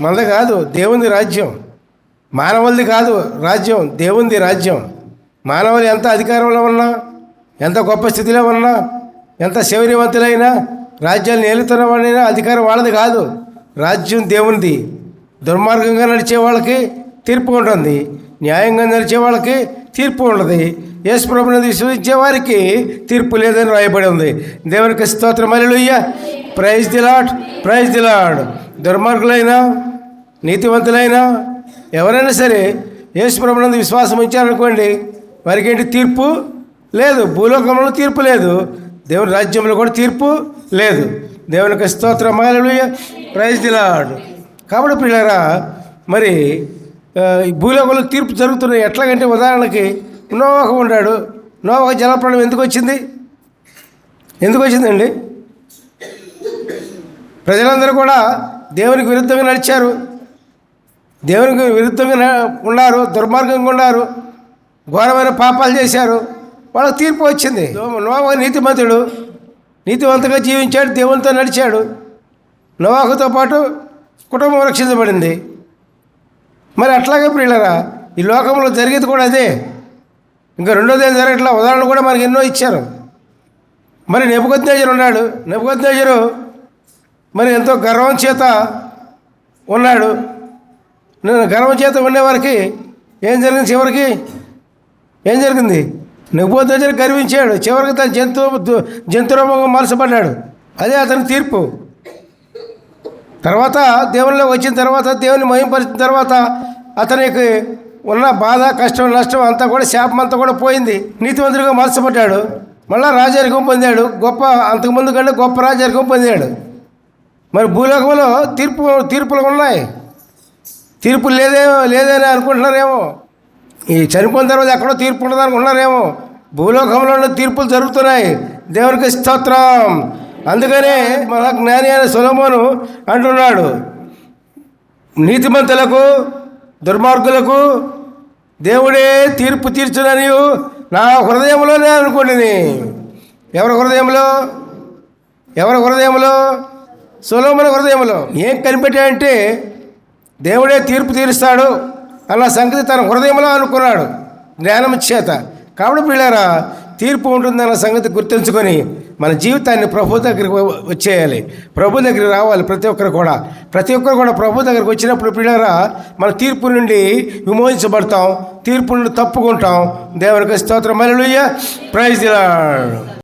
మనది కాదు దేవుని రాజ్యం. మానవులది కాదు రాజ్యం దేవునిది రాజ్యం. మానవులు ఎంత అధికారంలో ఉన్నా ఎంత గొప్ప స్థితిలో ఉన్నా ఎంత శౌర్యవంతులైనా రాజ్యాలు ఏలుతున్న వాళ్ళైనా అధికారం వాళ్ళది కాదు. రాజ్యం దేవునిది. దుర్మార్గంగా నడిచే వాళ్ళకి తీర్పు ఉంటుంది. న్యాయంగా నడిచే వాళ్ళకి తీర్పు ఉండదు యేసుప్రభుని విశ్వసించే వారికి తీర్పు లేదని రాయబడి ఉంది. దేవునికి స్తోత్రం. Hallelujah praise the lord praise the lord దుర్మార్గులైనా నీతివంతులైనా ఎవరైనా సరే యేసు ప్రభునందు విశ్వాసం ఉంచారనుకోండి వారికి ఏంటి తీర్పు లేదు. భూలోకంలో తీర్పు లేదు. దేవుని రాజ్యంలో కూడా తీర్పు లేదు. దేవునికి స్తోత్ర మాలలుయ ప్రైజ్ ది కాబట్టి పిల్లరా మరి ఈ భూలోకంలో తీర్పు జరుగుతున్నాయి. ఎట్లాగంటే ఉదాహరణకి నోవాక ఉన్నాడు. నోవాక జలప్రాణం ఎందుకు వచ్చింది? ఎందుకు వచ్చిందండి? ప్రజలందరూ కూడా దేవునికి విరుద్ధంగా నడిచారు. దేవునికి విరుద్ధంగా ఉన్నారు దుర్మార్గంగా ఉన్నారు ఘోరమైన పాపాలు చేశారు. వాళ్ళకి తీర్పు వచ్చింది. నోవా నీతిమంతుడు నీతివంతంగా జీవించాడు దేవునితో నడిచాడు. నోవాకుతో పాటు కుటుంబం రక్షించబడింది. మరి అట్లాగే ప్రియులరా ఈ లోకంలో జరిగేది కూడా అదే. ఇంకా రెండోది ఏం జరగట్లా? ఉదాహరణ కూడా మనకి ఎన్నో ఇచ్చారు. మరి నెప్పుకొద్దేజరు ఉన్నాడు. నెప్పుకొద్దేజరు మరి ఎంతో గర్వం చేత ఉన్నాడు. నేను గర్వం చేత ఉండేవారికి ఏం జరిగింది చివరికి? ఏం జరిగింది? నెప్పుకొద్దేజరు గర్వించాడు. చివరికి తన జంతు జంతురూపంగా మలసపడ్డాడు అదే అతని తీర్పు. తర్వాత దేవునిలో వచ్చిన తర్వాత దేవుని మహింపరిచిన తర్వాత అతనికి ఉన్న బాధ కష్టం నష్టం అంతా కూడా శాపం అంతా కూడా పోయింది. నీతివంతుడిగా మలసపడ్డాడు మళ్ళా రాజరికం పొందాడు. గొప్ప అంతకుముందు కంటే గొప్ప రాజరికం పొందాడు. మరి భూలోకంలో తీర్పు తీర్పులు ఉన్నాయి. తీర్పు లేదే లేదని అనుకుంటున్నారేమో? ఈ చనిపోయిన తర్వాత ఎక్కడో తీర్పు ఉండదు అనుకుంటున్నారేమో? భూలోకంలో ఉన్న తీర్పులు జరుగుతున్నాయి. దేవునికి స్తోత్రం. అందుకనే మన జ్ఞాని అయిన సులభను అంటున్నాడు నీతిమంతులకు దుర్మార్గులకు దేవుడే తీర్పు తీర్చునని నా హృదయంలోనే అనుకోండి ఎవరి హృదయంలో? ఎవరి హృదయంలో? సులభమైన హృదయంలో. ఏం కనిపెట్టాయంటే దేవుడే తీర్పు తీరుస్తాడు. అన్న సంగతి తన హృదయంలో అనుకున్నాడు. జ్ఞానం చేత. కాబట్టి పిల్లారా తీర్పు ఉంటుందన్న సంగతి గుర్తుంచుకొని మన జీవితాన్ని ప్రభు దగ్గరికి వచ్చేయాలి. ప్రభు దగ్గరికి రావాలి ప్రతి ఒక్కరు కూడా. ప్రతి ఒక్కరు కూడా ప్రభు దగ్గరికి వచ్చినప్పుడు పిల్లరా మన తీర్పు నుండి విమోచించబడతాం. తీర్పు నుండి తప్పుకుంటాం. దేవునికి స్తోత్రం. మళ్ళీ ప్రైజ్